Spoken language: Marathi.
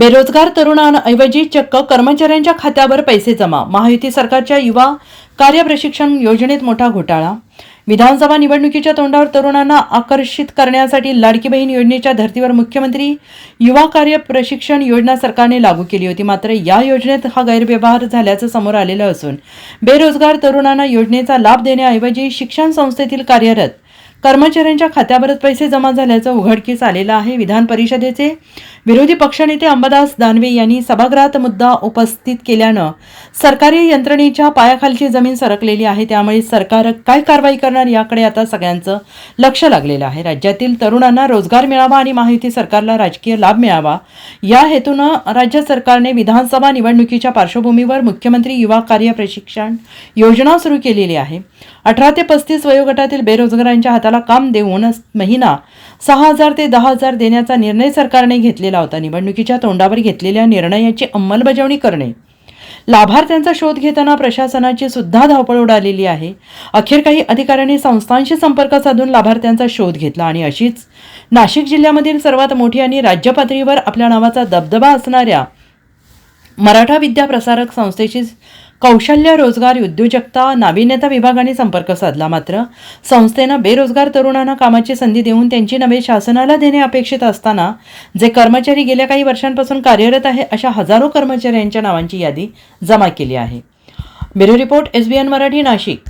बेरोजगार तरुणांऐवजी चक्क कर्मचाऱ्यांच्या खात्यावर पैसे जमा. महायुती सरकारच्या युवा कार्य प्रशिक्षण योजनेत मोठा घोटाळा. विधानसभा निवडणुकीच्या तोंडावर तरुणांना आकर्षित करण्यासाठी लाडकी बहीण योजनेच्या धर्तीवर मुख्यमंत्री युवा कार्य प्रशिक्षण योजना सरकारने लागू केली होती. मात्र या योजनेत हा गैरव्यवहार झाल्याचं समोर आलेलं असून बेरोजगार तरुणांना योजनेचा लाभ देण्याऐवजी शिक्षण संस्थेतील कार्यरत कर्मचाऱ्यांच्या खात्यावरच पैसे जमा झाल्याचं उघडकीस आलेलं आहे. विधान परिषदेचे विरोधी पक्षनेते अंबादास दानवे यांनी सभागृहात मुद्दा उपस्थित केल्यानं सरकारी यंत्रणेच्या पायाखालची जमीन सरकलेली आहे. त्यामुळे सरकार काय कारवाई करणार याकडे आता सगळ्यांचं लक्ष लागलेलं आहे. राज्यातील तरुणांना रोजगार मिळावा आणि माहिती सरकारला राजकीय लाभ मिळावा या हेतूनं राज्य सरकारने विधानसभा निवडणुकीच्या पार्श्वभूमीवर मुख्यमंत्री युवा कार्य प्रशिक्षण योजना सुरू केलेली आहे. अठरा ते पस्तीस वयोगटातील बेरोजगारांच्या हातात स्वतःला काम देऊन महिना सहा हजार ते दहा हजार देण्याचा निर्णय सरकारने घेतलेला होता. निवडणुकीच्या तोंडावर घेतलेल्या निर्णयाची अंमलबजावणी करणे. लाभार्थ्यांचा शोध घेताना प्रशासनाची सुद्धा धावपळ उडालेली आहे. अखेर काही अधिकाऱ्यांनी संस्थांशी संपर्क साधून लाभार्थ्यांचा शोध घेतला आणि अशीच नाशिक जिल्ह्यामधील सर्वात मोठी आणि राज्य पातळीवर आपल्या नावाचा दबदबा असणाऱ्या मराठा विद्या प्रसारक संस्थेची कौशल्य रोजगार उद्योजकता नाविन्यता विभागाने संपर्क साधला मात्र. संस्थेनं बेरोजगार तरुणांना कामाची संधी देऊन त्यांची नवे शासनाला देणे अपेक्षित असताना जे कर्मचारी गेल्या काही वर्षांपासून कार्यरत आहे अशा हजारो कर्मचाऱ्यांच्या नावांची यादी जमा केली आहे. Bureau report S B N Marathi Nashik.